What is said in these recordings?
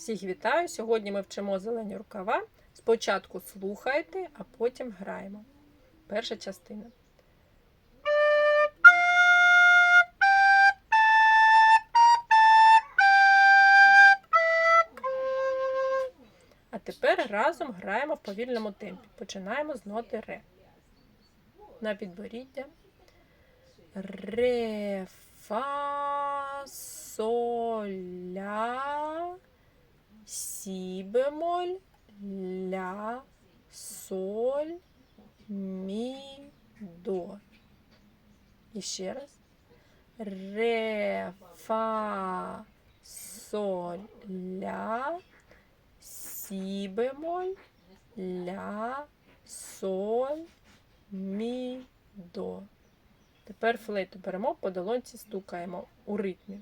Всіх вітаю! Сьогодні ми вчимо зелені рукава. Спочатку слухайте, а потім граємо. Перша частина. А тепер разом граємо в повільному темпі. Починаємо з ноти ре. На підборіддя. Ре, фа, соль, сі бемоль, ля, соль, мі, до. І раз. Ре, фа, соль, ля, сі бемоль, ля, соль, мі, до. Тепер флейту беремо, по долонці стукаємо у ритмі.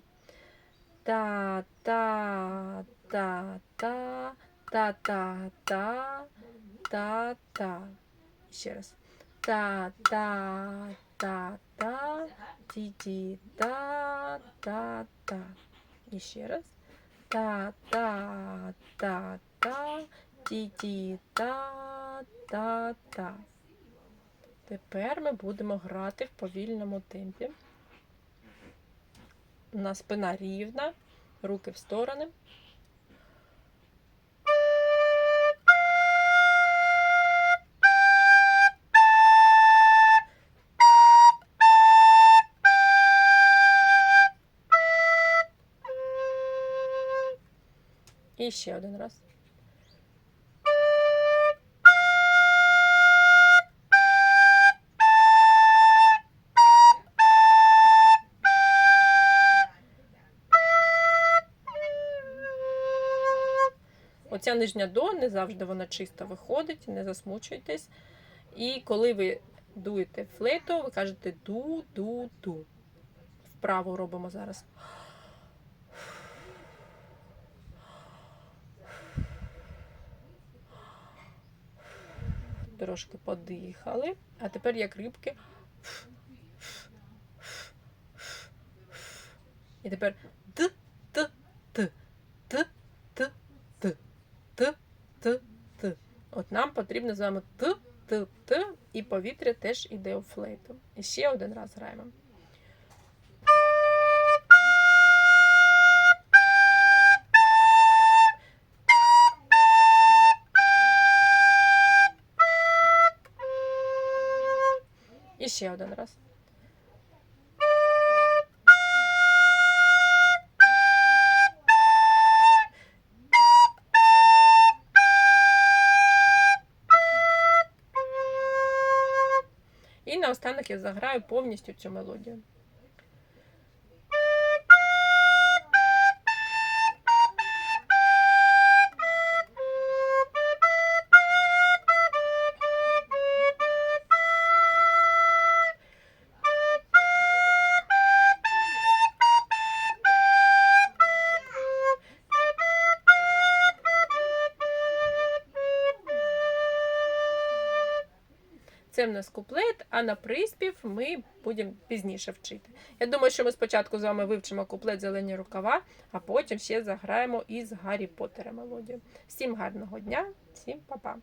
Та, та, та, та, та, та, та, та, та. Ще раз. Та, та, та, та, ті, ті, та, та, та. І ще раз. Та, та, та, та, ті, ті, та, та, та. Тепер ми будемо грати в повільному темпі. У нас спина рівна, руки в сторони. І ще один раз. Оця нижня до не завжди вона чисто виходить, не засмучуйтесь. І коли ви дуєте флейту, ви кажете ду-ду-ду. Вправо робимо зараз. Трошки подихали. А тепер як рибки. І тепер д, т, т, т, т, т, т, т, т. От нам потрібно з вами т, т, т, і повітря теж іде у флейту. І ще один раз граємо. Ще один раз. І наостанок я заграю повністю цю мелодію. Це в нас куплет, а на приспів ми будемо пізніше вчити. Я думаю, що ми спочатку з вами вивчимо куплет зелені рукава, а потім ще заграємо із Гаррі Поттера мелодію. Всім гарного дня, всім па-па!